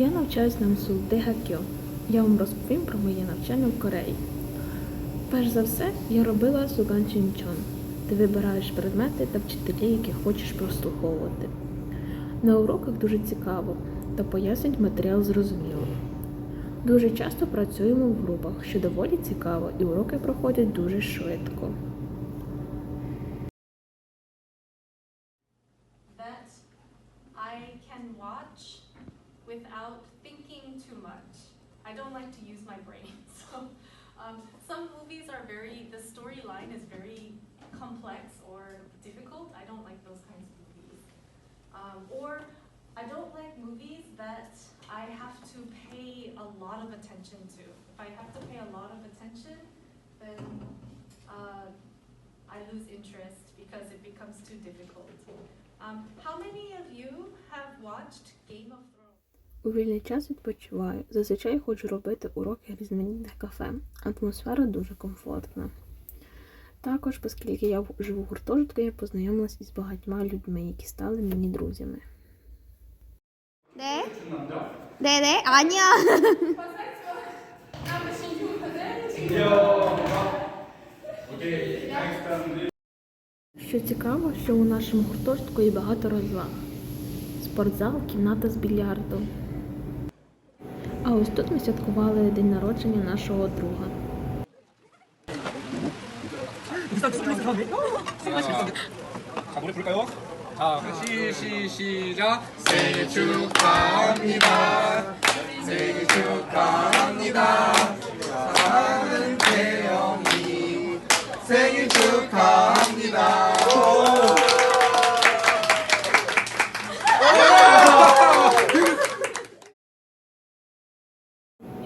Я навчаюсь на МСУ Дегакьо. Я вам розповім про моє навчання в Кореї. Перш за все, я робила Суган Чинчон. Ти вибираєш предмети та вчителі, які хочеш прослуховувати. На уроках дуже цікаво та пояснюють матеріал зрозуміло. Дуже часто працюємо в групах, що доволі цікаво, і уроки проходять дуже швидко. that I can watch without thinking too much. I don't like to use my brain. So um, some movies are very, the storyline is very complex or difficult. I don't like those kinds of movies. Um, or I don't like movies that I have to pay a lot of attention to. If I have to pay a lot of attention, then uh, I lose interest because it becomes too difficult. Um, how many of you have watched Game of Thrones? У вільний час відпочиваю. Зазвичай хочу робити уроки різноманітних кафе. Атмосфера дуже комфортна. Також, оскільки я живу в гуртожитку, я познайомилася із багатьма людьми, які стали мені друзями. Де? Де де? Аня? Що цікаво, що у нашому гуртожитку є багато розваг. Спортзал, кімната з більярдом. А ось тут ми святкували день народження нашого друга. 자, 노래 부를까요? 자, 시, 시, 시작. 생일 축하합니다. 생일 축하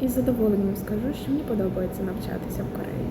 Із задоволенням скажу, що мені подобається навчатися в Кореї.